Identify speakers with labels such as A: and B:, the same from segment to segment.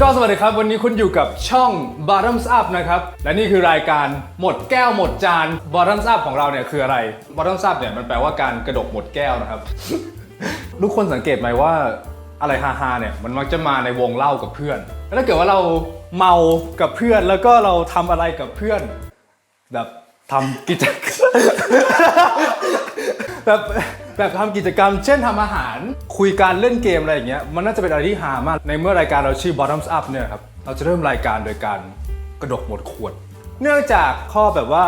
A: ก็สวัสดีครับ วันนี้คุณอยู่กับช่อง Bottoms Up นะครับ และนี่คือรายการหมดแก้วหมดจาน Bottoms Up ของเราเนี่ยคืออะไร Bottoms Up เนี่ยมันแปลว่าการกระดกหมดแก้วนะครับ ทุกคนสังเกตไหมว่าอะไรฮาๆเนี่ยมันมักจะมาในวงเล่ากับเพื่อน แล้วถ้าเกิดว่าเราเมากับเพื่อนแล้วก็เราทำอะไรกับเพื่อน แบบทำกิจแบบ แบบทำกิจกรรม เช่นทำอาหาร คุยการเล่นเกมอะไรอย่างเงี้ยมันน่าจะเป็นอะไรที่ฮามากในเมื่อรายการเราชื่อ Bottoms Up เนี่ยครับเราจะเริ่มรายการโดยการกระดกหมดขวด เนื่องจากข้อแบบว่า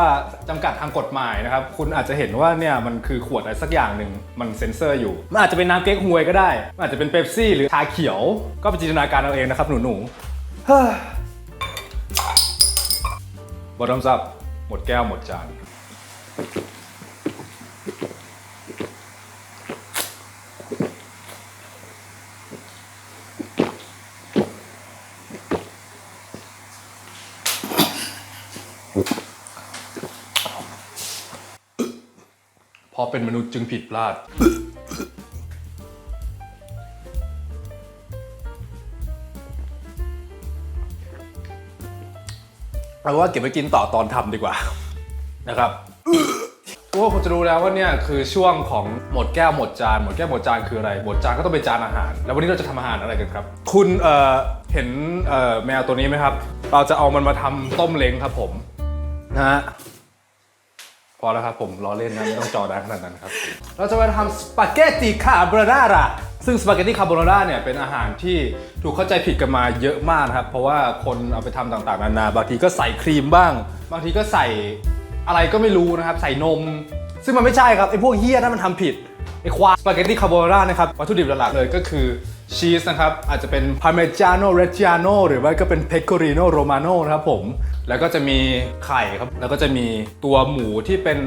A: จำกัดทางกฎหมายนะครับ คุณอาจจะเห็นว่าเนี่ยมันคือขวดอะไรสักอย่างหนึ่งมันเซ็นเซอร์อยู่ มันอาจจะเป็นน้ำเก๊กฮวยก็ได้มันอาจจะเป็นเป๊ปซี่หรือชาเขียว ก็ไปจินตนาการเอาเองนะครับหนูๆเฮ้ย Bottoms Up หมดแก้วหมดจาน เป็นมนุษย์จึงผิดพลาด เอาว่าเก็บไว้กินต่อตอนทำดีกว่านะครับพวกคุณจะรู้แล้วว่าเนี่ยคือช่วงของหมดแก้วหมดจานหมดแก้วหมดจานคืออะไร หมดจานก็ต้องเป็นจานอาหาร แล้ววันนี้เราจะทำอาหารอะไรกันครับ คุณเอ่อเห็นเอ่อแมวตัวนี้ไหมครับ เราจะเอามันมาทำต้มเล้งครับผมนะฮะ พอแล้วครับผมล้อเล่นนะไม่ต้องจอดังขนาดนั้นครับ เราจะมาทำสปาเกตตีคาโบนาร่าซึ่งสปาเกตตีคาโบนาร่าเนี่ยเป็นอาหารที่ถูกเข้าใจผิดกันมาเยอะมากนะครับ เพราะว่าคนเอาไปทำต่างๆนานาบางทีก็ใส่ครีมบ้าง บางทีก็ใส่อะไรก็ไม่รู้นะครับ ใส่นม ซึ่งมันไม่ใช่ครับไอ้พวกเฮี้ยนั่นมันทำผิดไอ้ควาสปาเกตตีคาโบนาร่านะครับวัตถุดิบหลักๆเลยก็คือชีสนะครับอาจจะเป็นพาเมจาโนเรจิ a โนหรือว่าก็เป็นเพ c โ r ริโนโรมาโนนะครับผมแล้วก็จะมีไข่ครับ แล้วก็จะมีตัวหมูที่เป็น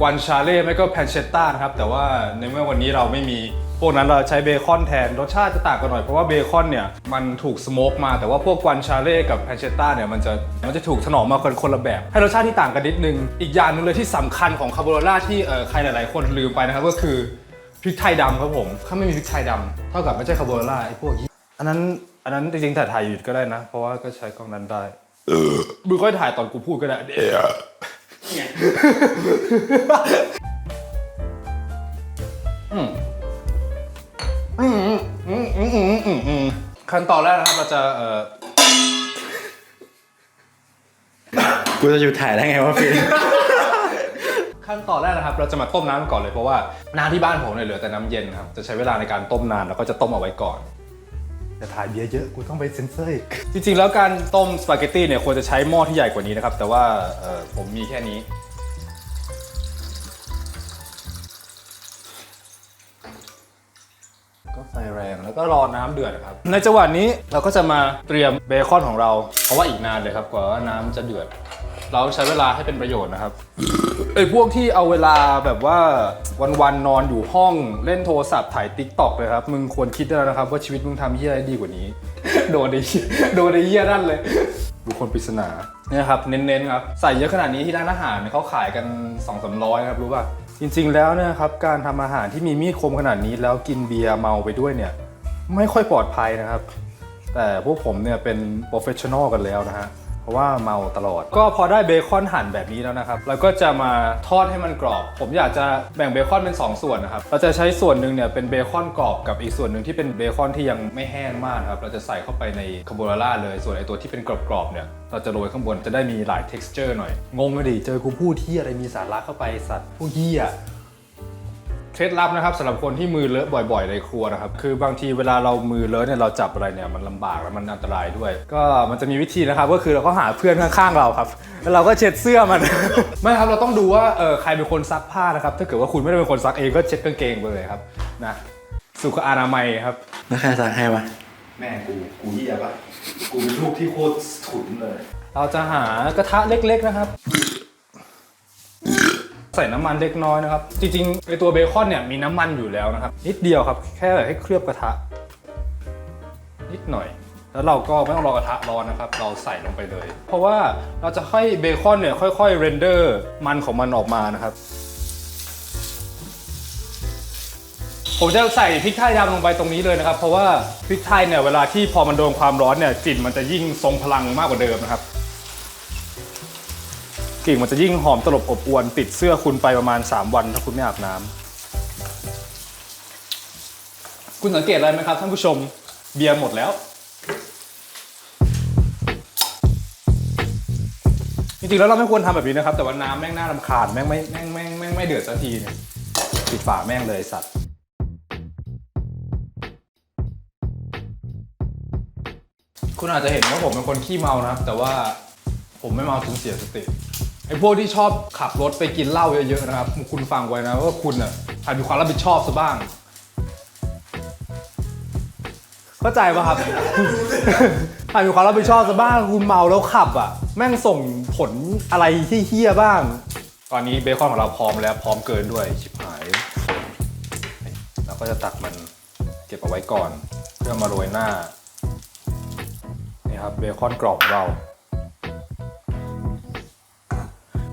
A: กวนชาเล่ไม่ก็แพนเชตต้านะครับ แต่ว่าในเมื่อวันนี้เราไม่มีพวกนั้นเราใช้เบคอนแทนรสชาติจะต่างกันหน่อยเพราะว่าเบคอนเนี่ยมันถูกสโมกมาแต่ว่าพวกกวนชาเล่กับแพนเชตต้าเนี่ยมันจะมันจะถูกถนอมมาคนคนละแบบ ให้รสชาติที่ต่างกันนิดนึง อีกอย่างหนึงเลยที่สำคัญของคาโบนาร่าที่ใครหลาย ๆ คนลืมไปนะครับก็คือพริกไทยดำครับผมถ้าไม่มีพริกไทยดำเท่ากับไม่ใช่คาโบนาร่าไอ้พวกอันนั้นอันนั้นจริงๆถ่ายถ่ายอยู่ก็ได้นะ เพราะว่าก็ใช้กล้องนั้นได้ มึงค่อยถ่ายตอนกูพูดก็ได้เดี๋ยวนี่ยขั้นตอนแรกนะครับเราจะเออ
B: กูจะอยู่ถ่ายได้ไงวะพี่
A: ขั้นตอนแรกนะครับ เราจะมาต้มน้ำก่อนเลยเพราะว่าน้ำที่บ้านผมเนี่ยเหลือแต่น้ำเย็นครับจะใช้เวลาในการต้มนานแล้วก็จะต้มเอาไว้ก่อน จะถ่ายเบียร์เยอะกูต้องไปเซ็นเซอร์อีกจริงๆ แล้วการต้มสปาเกตตี้เนี่ยควรจะใช้หม้อที่ใหญ่กว่านี้นะครับ แต่ว่าเอ่อผมมีแค่นี้ ก็ไฟแรงแล้วก็รอน้ำเดือดครับ ในจังหวะนี้เราก็จะมาเตรียมเบคอนของเรา เพราะว่าอีกนานเลยครับกว่าว่าน้ำจะเดือด เราใช้เวลาให้เป็นประโยชน์นะครับ ไอ้พวกที่เอาเวลาแบบว่าวันๆนอนอยู่ห้องเล่นโทรศัพท์ถ่ายติ๊กต็อกเลยครับ มึงควรคิดแล้วนะครับ ว่าชีวิตมึงทำเฮียอะไรดีกว่านี้ โดนไอ้โดนไอ้เฮียนั่นเลยบุคคลปริศนาเนี่ยครับเน้นๆครับใส่เยอะขนาดนี้ที่ร้านอาหารเขาขายกัน2องสามร้อยครับรู้ป่ะจริง ๆ แล้วเนี่ยครับการทำอาหารที่มีมีดคมขนาดนี้แล้วกินเบียร์เมาไปด้วยเนี่ย ไม่ค่อยปลอดภัยนะครับ แต่พวกผมเนี่ยเป็นโปรเฟชชั่นอลกันแล้วนะฮะ เพราะว่าเมาตลอด ก็พอได้เบคอนหั่นแบบนี้แล้วนะครับแล้วก็จะมาทอดให้มันกรอบ ผมอยากจะแบ่งเบคอนเป็น 2 ส่วนนะครับเราจะใช้ส่วนหนึ่งเนี่ยเป็นเบคอนกรอบกับอีกส่วนหนึ่งที่เป็นเบคอนที่ยังไม่แห้งมากนะครับเราจะใส่เข้าไปในคาโบนาร่าเลยส่วนไอตัวที่เป็นกรอบๆเนี่ยเราจะโรยข้างบนจะได้มีหลาย texture หน่อยงงเลยดิเจอกูพูดที่อะไรมีสาระเข้าไปสัตว์ผู้เหี้ย เคล็ดลับนะครับสำหรับคนที่มือเลอะบ่อยๆ ในครัวนะครับ คือบางทีเวลาเรามือเลอะเนี่ยเราจับอะไรเนี่ยมันลำบากและมันอันตรายด้วย ก็มันจะมีวิธีนะครับ ก็คือเราก็หาเพื่อนข้างๆเราครับแล้วเราก็เช็ดเสื้อมัน ไม่ครับเราต้องดูว่าเออใครเป็นคนซักผ้านะครับ ถ้าเกิดว่าคุณไม่ได้เป็นคนซักเองก็เช็ดกางเกงไปเลยครับนะสุขอนามัยครับ
B: แล้วใครสั่งให้วะ
A: แม่กูกูเหี้ยปะกูเป็นลูกที่โคตรฉุนเลย เราจะหากระทะเล็กๆนะครับ ใส่น้ำมันเล็กน้อยนะครับ จริงๆไอตัวเบคอนเนี่ยมีน้ำมันอยู่แล้วนะครับ นิดเดียวครับ แค่ให้เคลือบกระทะ นิดหน่อย แล้วเราก็ไม่ต้องรอกระทะร้อนนะครับ เราใส่ลงไปเลย เพราะว่าเราจะให้เบคอนเนี่ยค่อยๆเรนเดอร์มันของมันออกมานะครับผผมจะใส่พริกไทยดำลงไปตรงนี้เลยนะครับ เพราะว่าพริกไทยเนี่ยเวลาที่พอมันโดนความร้อนเนี่ยกลิ่นมันจะยิ่งทรงพลังมากกว่าเดิมนะครับ กลิ่นมันจะยิ่งหอมตลบอบอวนติดเสื้อคุณไปประมาณ 3 วันถ้าคุณไม่อาบน้ำคุณสังเกตอะไรไหมครับท่านผู้ชมเบียร์หมดแล้วจริงๆแล้วเราไม่ควรทำแบบนี้นะครับ แต่ว่าน้ำแม่งน่ารำคาญแม่งไม่แม่งแม่งแม่งไม่เดือดสักทีเนี่ยปิดฝาแม่งเลยสัตว์คุณอาจจะเห็นว่าผมเป็นคนขี้เมานะครับ แต่ว่าผมไม่เมาจนเสียสติ ไอ้พวกที่ชอบขับรถไปกินเหล้าเยอะๆนะครับ คุณฟังไว้นะว่าคุณอะหัดมีความรับผิดชอบซะบ้าง เข้าใจป่ะครับหัดมีความรับผิดชอบซะบ้าง คุณเมาแล้วขับอะ แม่งส่งผลอะไรที่เฮี้ยบ้าง ตอนนี้เบคอนของเราพร้อมแล้วพร้อมเกินด้วยชิบหายเราก็จะตักมันเก็บเอาไว้ก่อน เพื่อมาโรยหน้านี่ครับเบคอนกรอบของเรา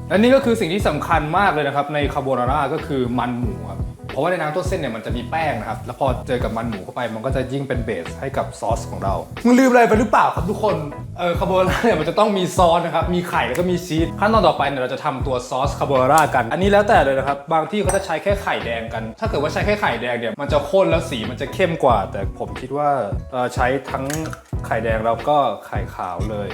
A: และนี่ก็คือสิ่งที่สำคัญมากเลยนะครับในคาโบนาร่าก็คือมันหมูครับเพราะว่าในน้ำต้นเส้นเนี่ยมันจะมีแป้งนะครับ แล้วพอเจอกับมันหมูเข้าไปมันก็จะยิ่งเป็นเบสให้กับซอสของเรามึงลืมอะไรไปหรือเปล่าครับทุกคนเออคาโบนาร่าเนี่ยมันจะต้องมีซอสนะครับมีไข่แล้วก็มีชีสขั้นตอนต่อไปเนี่ยเราจะทำตัวซอสคาโบนาร่ากัน อันนี้แล้วแต่เลยนะครับบางที่เขาจะใช้แค่ไข่แดงกัน ถ้าเกิดว่าใช้แค่ไข่แดงเนี่ยมันจะข้นแล้วสีมันจะเข้มกว่า แต่ผมคิดว่าเออใช้ทั้งไข่แดงแล้วก็ไข่ขาวเลย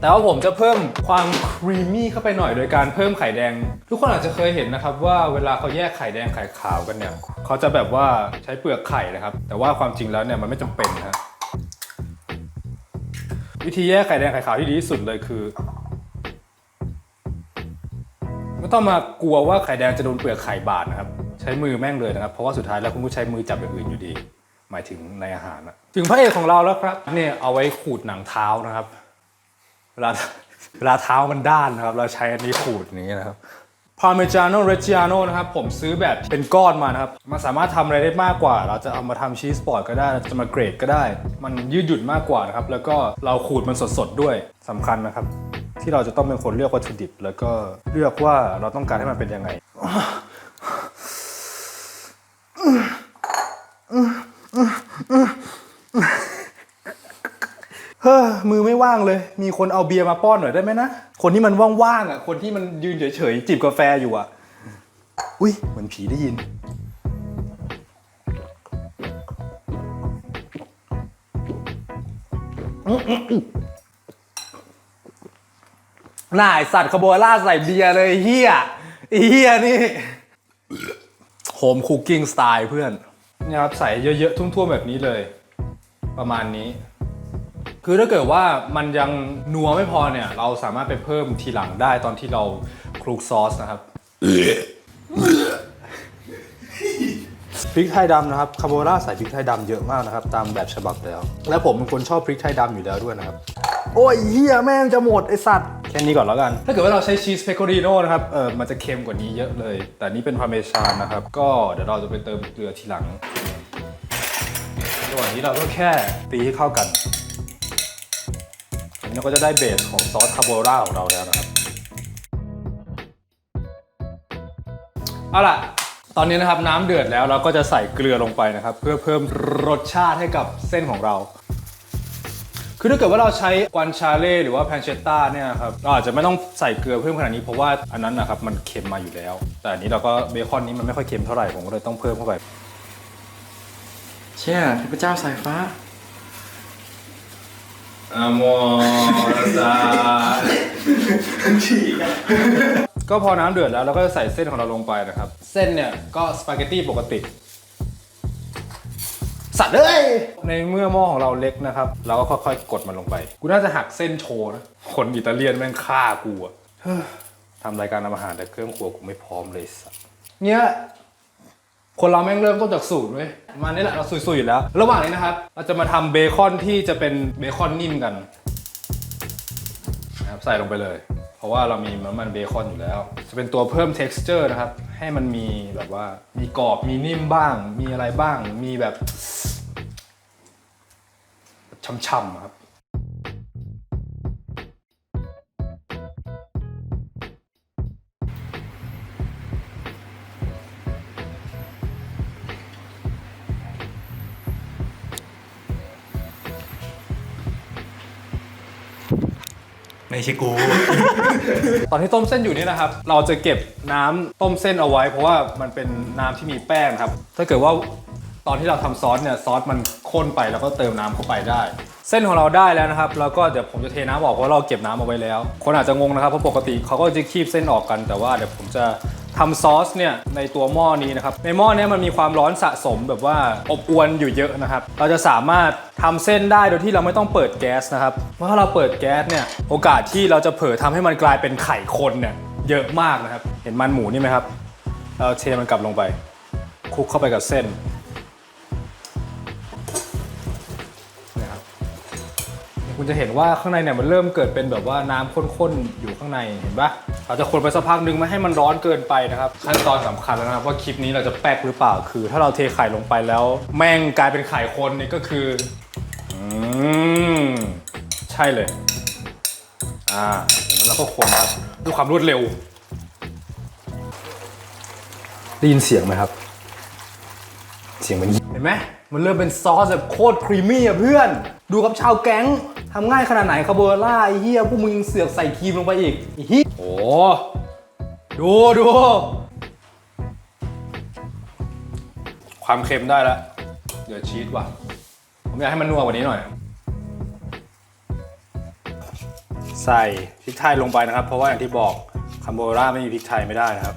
A: แต่ว่าผมจะเพิ่มความครีมมี่เข้าไปหน่อยโดยการเพิ่มไข่แดง ทุกคนอาจจะเคยเห็นนะครับว่าเวลาเขาแยกไข่แดงไข่ขาวกันเนี่ยเขาจะแบบว่าใช้เปลือกไข่นะครับ แต่ว่าความจริงแล้วเนี่ยมันไม่จำเป็นนะวิธีแยกไข่แดงไข่ขาวที่ดีที่สุดเลยคือไม่ต้องมากลัวว่าไข่แดงจะโดนเปลือกไข่บาดนะครับใช้มือแม่งเลยนะครับ เพราะว่าสุดท้ายแล้วคุณก็ใช้มือจับอย่างอื่นอยู่ดี หมายถึงในอาหารนะถึงพระเอกของเราแล้วครับเนี่ยเอาไว้ขูดหนังเท้านะครับ เวลาเวลาเท้ามันด้านนะครับ เราใช้อันนี้ขูดอย่างนี้นะครับพาเมจาโนเรจิอาโนนะครับ ผมซื้อแบบเป็นก้อนมานะครับ มันสามารถทำอะไรได้มากกว่า เราจะเอามาทำชีสบอร์ดก็ได้เราจะมาเกรดก็ได้ มันยืดหยุ่นมากกว่านะครับ แล้วก็เราขูดมันสดๆด้วยสำคัญนะครับ ที่เราจะต้องเป็นคนเลือกวัตถุดิบ แล้วก็เลือกว่าเราต้องการให้มันเป็นยังไงเฮ้อมือไม่ว่างเลย มีคนเอาเบียร์มาป้อนหน่อยได้ไหมนะ คนที่มันว่างๆอะ คนที่มันยืนเฉยๆจิบกาแฟอยู่อะ อุ้ยเหมือนผีได้ยิน น่าไอสัตว์คาโบล่าใส่เบียร์เลยเฮียเฮียนี่โฮมคุกกิ้งสไตล์เพื่อนเนี่ยครับใส่เยอะๆทุ่วๆแบบนี้เลย ประมาณนี้ คือถ้าเกิดว่ามันยังนัวไม่พอเนี่ย เราสามารถไปเพิ่มทีหลังได้ตอนที่เราคลุกซอสนะครับพริกไทยดำนะครับคาโบนาร่าใส่พริกไทยดำเยอะมากนะครับ ตามแบบฉบับแล้ว และผมเป็นคนชอบพริกไทยดำอยู่แล้วด้วยนะครับ โอ้ยเฮียแม่งจะหมดไอสัตว์ แค่นี้ก่อนแล้วกัน ถ้าเกิดว่าเราใช้ชีสเพ c โ r รีโน่นะครับเออมันจะเค็มกว่านี้เยอะเลย แต่นี่เป็นพาร์เมซานนะครับ ก็เดี๋ยวเราจะไปเติมเกลือทีหลังระหว่างนี้เราก็แค่ตีให้เข้ากัน อันนี้ก็จะได้เบสของซอสคาโบราของเราแล้วนะครับ เอาล่ะ ตอนนี้นะครับน้ำเดือดแล้วเราก็จะใส่เกลือลงไปนะครับ เพื่อเพิ่มรสชาติให้กับเส้นของเรา คือถ้าเกิดว่าเราใช้กวนชาเล่หรือว่าแพนเชตตาเนี่ยครับเราอาจจะไม่ต้องใส่เกลือเพิ่มขนาดนี้เพราะว่าอันนั้นนะครับมันเค็มมาอยู่แล้ว แต่อันนี้เราก็เบคอนนี้มันไม่ค่อยเค็มเท่าไหร่ผมก็เลยต้องเพิ่มเข้าไป
B: เชี่ยเทพเจ้าสายฟ้า
A: อมอซาก็พอน้ำเดือดแล้วเราก็จะใส่เส้นของเราลงไปนะครับ เส้นเนี่ยก็สปาเกตตี้ปกติ สัตว์เอ้ยในเมื่อหม้อของเราเล็กนะครับ เราก็ค่อยๆกดมันลงไป กูน่าจะหักเส้นโชว์นะคนอิตาเลียนแม่งฆ่ากูอะเฮ้อทำรายการทำอาหารแต่เครื่องครัวกูไม่พร้อมเลยสัตว์เนี่ย คนเราแม่งเริ่มต้นจากศูนย์เว้ยมานี้แหละเราซุยๆอยู่แล้ว ระหว่างนี้นะครับ เราจะมาทำเบคอนที่จะเป็นเบคอนนิ่มกันนะครับใส่ลงไปเลย เพราะว่าเรามีน้ำมันเบคอนอยู่แล้ว จะเป็นตัวเพิ่ม texture นะครับ ให้มันมีแบบว่ามีกรอบมีนิ่มบ้าง มีอะไรบ้าง มีแบบช่ำๆครับ
B: ไม่ใช่กู
A: ตอนที่ต้มเส้นอยู่นี่นะครับ เราจะเก็บน้ำต้มเส้นเอาไว้ เพราะว่ามันเป็นน้ำที่มีแป้งครับ ถ้าเกิดว่าตอนที่เราทำซอสเนี่ยซอสมันข้นไปแล้วก็เติมน้ำเข้าไปได้ เส้นของเราได้แล้วนะครับ แล้วก็เดี๋ยวผมจะเทน้ำออกเพราะเราเก็บน้ำเอาไว้แล้ว คนอาจจะงงนะครับเพราะปกติเขาก็จะคีบเส้นออกกันแต่ว่าเดี๋ยวผมจะ ทำซอสเนี่ยในตัวหม้อนี้นะครับ ในหม้อนี้มันมีความร้อนสะสมแบบว่าอบอวนอยู่เยอะนะครับ เราจะสามารถทำเส้นได้โดยที่เราไม่ต้องเปิดแก๊สนะครับ เพราะถ้าเราเปิดแก๊สเนี่ยโอกาสที่เราจะเผลอทำให้มันกลายเป็นไข่คนเนี่ยเยอะมากนะครับ เห็นมันหมูนี่ไหมครับ เราเทมันกลับลงไปคลุกเข้าไปกับเส้นนี่ยครับคุณจะเห็นว่าข้างในเนี่ยมันเริ่มเกิดเป็นแบบว่าน้ำข้นๆอยู่ข้างในเห็นปะ เราจะคนไปสักพักหนึงไม่ให้มันร้อนเกินไปนะครับ ขั้นตอนสำคัญแล้วนะครับว่าคลิปนี้เราจะแป๊กหรือเปล่าคือ ถ้าเราเทไข่ลงไปแล้ว แม่งกลายเป็นไข่คนนี่ก็คืออืมใช่เลย อ่าแล้วก็คนครับด้วยความรวดเร็วได้ยินเสียงไหมครับ เสียงมัน ห็นไหมมันเริ่มเป็นซอสแบบโคตรครีมมี่อะเพื่อน ดูกับชาวแก๊งทำง่ายขนาดไหนคาโบนาร่าไอ้เหี้ยพวกมึงเสือกใส่ครีมลงไปอีกไอ้เหี้ยโอ้ดูดูความเค็มได้แล้วเดี๋ยวชีสว่ะ ผมอยากให้มันนัวกว่านี้หน่อย ใส่พริกไทยลงไปนะครับ เพราะว่าอย่างที่บอกคาโบนาร่าไม่มีพริกไทยไม่ได้นะครับ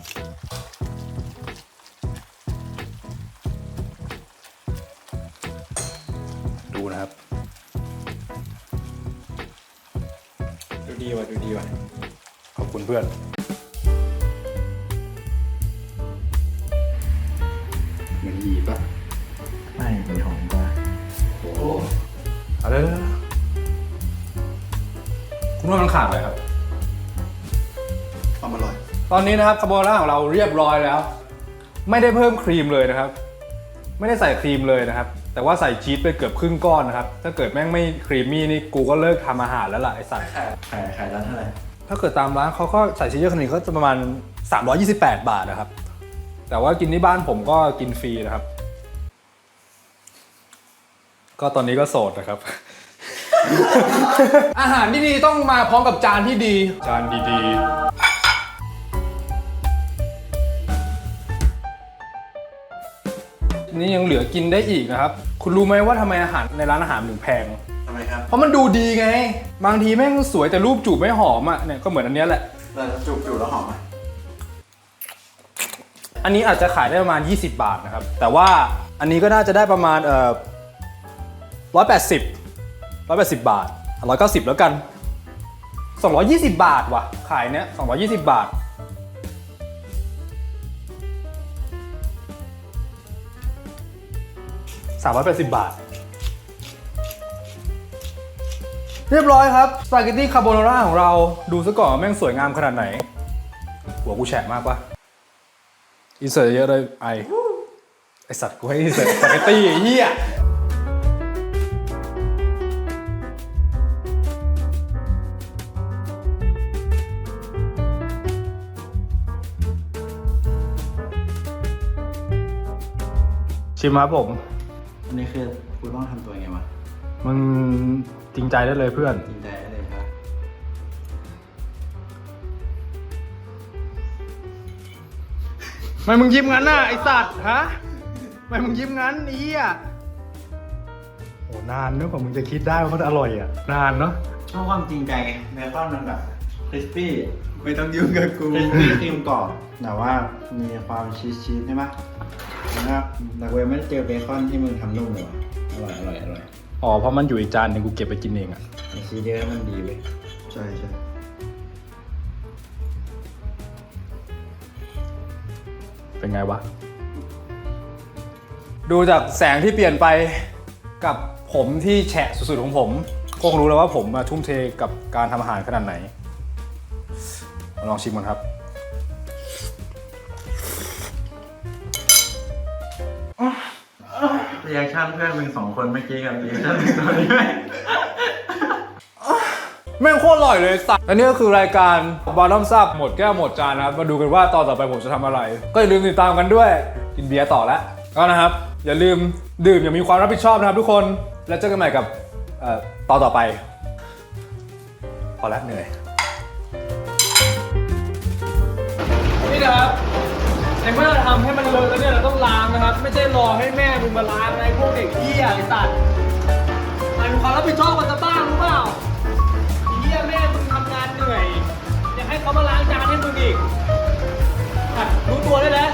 A: ดู
B: ดีว่ะดูดีว่ะ
A: ขอบคุณเพื่อน
B: เหมือนยีป่ะไม่มีหอมกว่า
A: เอาเลยคุณว่ามันขาดอะไรครับ
B: ความอร่อย
A: ตอนนี้นะครับคาโบนาร่าของเราเรียบร้อยแล้ว ไม่ได้เพิ่มครีมเลยนะครับ ไม่ได้ใส่ครีมเลยนะครับ แต่ว่าใส่ชีสไปเกือบครึ่งก้อนนะครับ ถ้าเกิดแม่งไม่ครีมมี่นี่กูก็เลิกทำอาหารแล้วล่ะไอ้สัตว์
B: ขายขายร้านเท่าไหร่
A: ถ้าเกิดตามร้านเขาก็ใส่ชีสเยอะขนาดนี้ก็จะประมาณ 328 บาทนะครับ แต่ว่ากินที่บ้านผมก็กินฟรีนะครับ ก็ตอนนี้ก็โสดนะครับ อาหารที่ดีต้องมาพร้อมกับจานที่ดี จานดีๆ นี่ยังเหลือกินได้อีกนะครับ คุณรู้ไหมว่าทำไมอาหารในร้านอาหารถึงแพง
B: ทำไมครับ
A: เพราะมันดูดีไง บางทีแม่งสวยแต่รูปจูบไม่หอมอะเนี่ยก็เหมือนอันเนี้ยแหละ
B: แต่จุกจุกแล้วหอมอะ
A: อันนี้อาจจะขายได้ประมาณ 20 บาทนะครับ แต่ว่าอันนี้ก็น่าจะได้ประมาณเอ่อร้อยแปดสิบร้อยแปดสิบบาทร้อยเก้าสิบแล้วกัน 220 บาทว่ะ ขายเนี้ย220 บาท 380 บาท เรียบร้อยครับ สปาเกตตี้คาโบนาร่าของเราดูซะก่อนว่าแม่งสวยงามขนาดไหน หัวกูแฉะมากปะอินเสิร์ตเยอะเลยไอ ไอสัตว์กูให้อินเสิร์ตสปาเกตตี้ไอ้เหี้ยชิมครับผม
B: อั นนี้คือกูต้องทำตัวไงวะ
A: มึงจริงใจได้เลยเพื่อน
B: จริงใจได้เลยครับ
A: ทำไมมึงยิ้มงั้นน่ะไอสัตว์ฮะทำไมมึงยิ้มงั้นไอ้เหี้ยโอ้นานเนอะกว่ามึงจะคิดได้ว่ามันอร่อยอะ นานเนาะ
B: ชอบความจริงใจไงเบคอนมันแบบคริสปี้ไม่ต้องยุ่งกับกูคริสปี้ครีมกรอบแต่ว่ามีความชีสชีสใช่ไหม นะครับแต่กูยังไม่ได้เจอเบคอนที่มึงทำนุ่มเลยวะอร่อยอร่อยอร่อย
A: อ๋อเพราะมันอยู่อีกจานหนึงกูเก็บไปกินเองอะ
B: ไอชีสเยอะมันดีเว้ยใช่ใช่
A: เป็นไงวะ ดูจากแสงที่เปลี่ยนไปกับผมที่แฉะสุดๆของผมก็คงรู้แล้วว่าผมมาทุ่มเทกับการทำอาหารขนาดไหนมาลองชิมกันครับ
B: เรียกชั่นเพื่อนมึงสองคนเมื่อกี้กับเรียกชั่นมึงตอนนี้ไหม
A: แม่งโคตรอร่อยเลยสัตว์อันนี้ก็คือรายการบาร์ดอมซับหมดแก้วหมดจานนะครับ มาดูกันว่าตอนต่อไปผมจะทำอะไร ก็อย่าลืมติดตามกันด้วย กินเบียร์ต่อแล้วก็นะครับ อย่าลืมดื่มอย่างมีความรับผิดชอบนะครับทุกคน แล้วเจอกันใหม่กับตอนต่อไป พอแล้วเหนื่อย นี่นะครับเด็นเมื่อเรทำให้มันเลอะแล้วเนี่ย ล้างนะครับ ไม่ใช่รอให้แม่มึงมาล้างอะไรพวกเด็กเหี้ยไอ้สัตว์มันมีความรับผิดชอบกันจะบ้างรู้เปล่าไอ้เหี้ยแม่มึงทำงานเหนื่อยอยากให้เขามาล้างจานให้มึงอีกหัดรู้ตัวได้แล้ว